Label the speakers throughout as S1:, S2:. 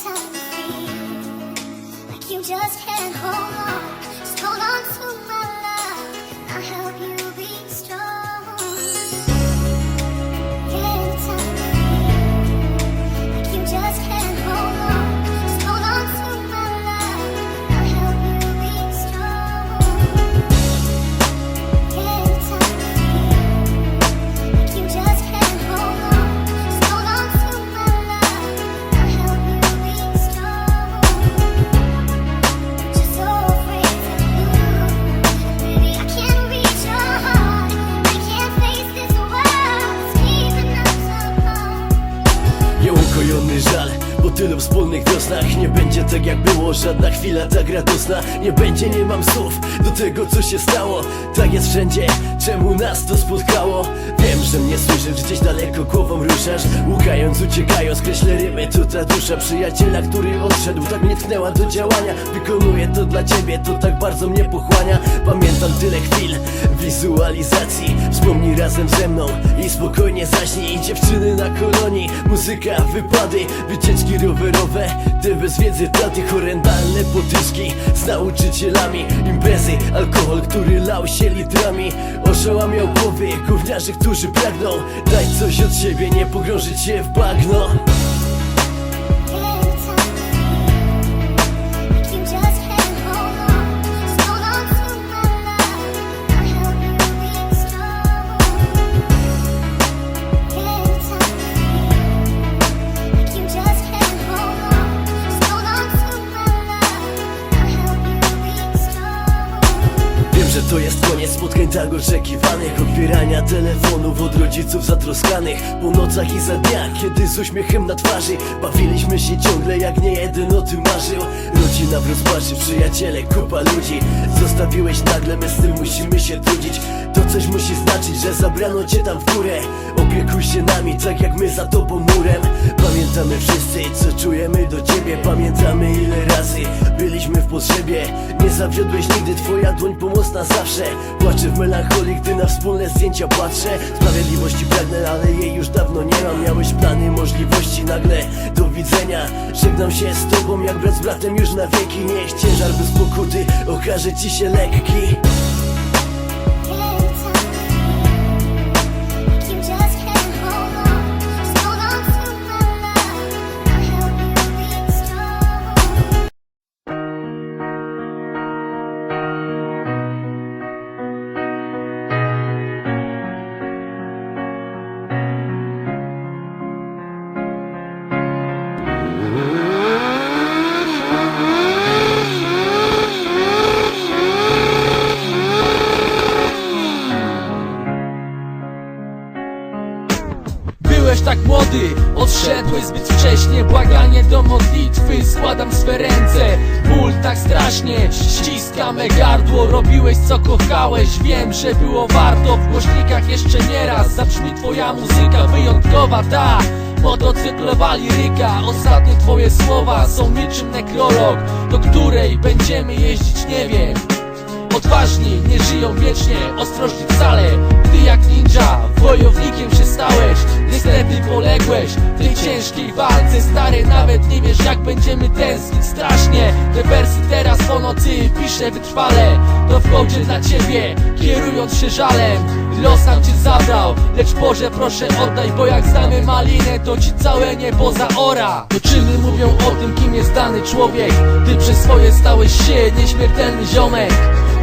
S1: feel like you just can't hold on.
S2: Facebook. Wspólnych wiosnach. Nie będzie tak jak było, żadna chwila tak radosna. Nie będzie, nie mam słów do tego co się stało. Tak jest wszędzie, czemu nas to spotkało? Wiem, że mnie słyszysz, gdzieś daleko głową ruszasz. Łukając, uciekając, kreślę rymy, to ta dusza Przyjaciela, który odszedł, tak mnie tknęła do działania. Wykonuję to dla ciebie, to tak bardzo mnie pochłania. Pamiętam tyle chwil wizualizacji. Wspomnij razem ze mną i spokojnie zaśnij. Dziewczyny na kolonii, muzyka, wypady. Wycieczki rowerowe, te bez wiedzy taty Horrendalne potyczki z nauczycielami Imprezy, alkohol, który lał się litrami. Oszałamiał głowy gówniarzy, którzy pragną. Daj coś od siebie, nie pogrążyć się w bagno Tego rzeki telefonów od rodziców zatroskanych. Po nocach i za dniach, kiedy z uśmiechem na twarzy. Bawiliśmy się ciągle, jak nie jeden o tym marzył. Rodzina w rozpaczy, przyjaciele, kupa ludzi. Zostawiłeś nagle, my z tym musimy się trudzić. To coś musi znaczyć, że zabrano cię tam w górę. Opiekuj się nami, tak jak my za tobą murem. Pamiętamy wszyscy, co czujemy do ciebie. Pamiętamy ile razy byliśmy w potrzebie. Nie zawiodłeś nigdy, twoja dłoń pomocna zawsze. Płaczę w melancholii, gdy na wspólne zdjęcia patrzę. Sprawiedliwości pragnę, ale jej już dawno nie mam. Miałeś plany, możliwości, nagle do widzenia. Żegnam się z tobą jak brat z bratem już na wieki. Niech ciężar bez pokuty okaże ci się lekki
S3: zbyt wcześnie. Błaganie do modlitwy, składam swe ręce. Ból tak strasznie, ściska me gardło. Robiłeś co kochałeś, wiem, że było warto. W głośnikach jeszcze nieraz zabrzmi twoja muzyka Wyjątkowa. Ta, motocyklowa liryka Ostatnie twoje słowa są niczym nekrolog Do której będziemy jeździć, nie wiem. Odważni nie żyją wiecznie, ostrożni wcale Ty jak ninja, wojownikiem się stałeś. Niestety poległeś w tej ciężkiej walce. Stary, nawet nie wiesz jak będziemy tęsknić. Strasznie Te wersy teraz po nocy piszę wytrwale. To w hołdzie dla ciebie, kierując się żalem. Los nam cię zabrał, lecz Boże proszę oddaj Bo jak znamy malinę, to ci całe niebo zaora. To czyny mówią o tym, kim jest dany człowiek. Ty przez swoje stałeś się nieśmiertelny ziomek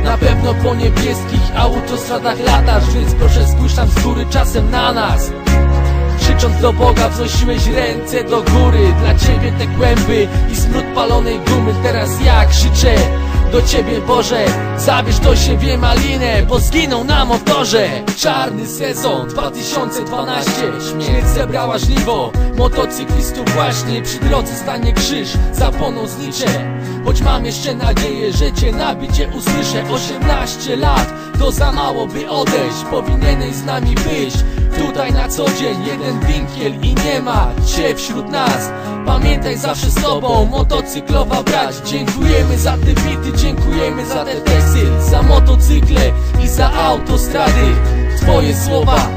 S3: na pewno po niebieskich autostradach latasz Więc proszę spójrz tam z góry czasem na nas. Krzycząc do Boga wznosiłeś ręce do góry. Dla Ciebie te kłęby i smród palonej gumy. Teraz ja krzyczę do Ciebie Boże. Zabierz do siebie malinę, bo zginął na motorze. Czarny sezon 2012 Śmierć zebrała żniwo. Motocyklistów właśnie przy drodze stanie krzyż. Zapłoną znicze. Choć mam jeszcze nadzieję, że cię nabicie usłyszę. 18 lat, to za mało by odejść. Powinieneś z nami być. Tutaj na co dzień jeden winkiel i nie ma cię wśród nas Pamiętaj zawsze z tobą motocyklowa brać. Dziękujemy za te bity, dziękujemy za te teksty. Za motocykle i za autostrady. Twoje słowa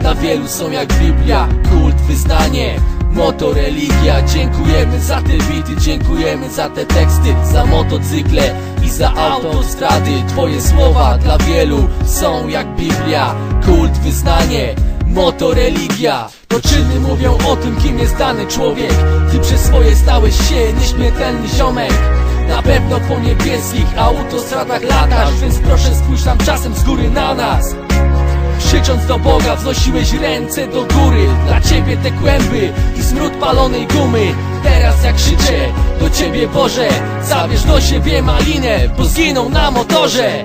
S3: dla wielu są jak Biblia. Kult, wyznanie Moto religia, dziękujemy za te bity, dziękujemy za te teksty, za motocykle i za autostrady. Twoje słowa dla wielu są jak Biblia, kult, wyznanie, moto religia. To czyny mówią o tym, kim jest dany człowiek. Ty przez swoje stałeś się nieśmiertelny ziomek. Na pewno po niebieskich autostradach latasz, więc proszę spójrz tam czasem z góry na nas. Krzycząc do Boga wznosiłeś ręce do góry Dla Ciebie te kłęby i smród palonej gumy Teraz jak krzyczę do Ciebie Boże Zabierz do siebie malinę, bo zginął na motorze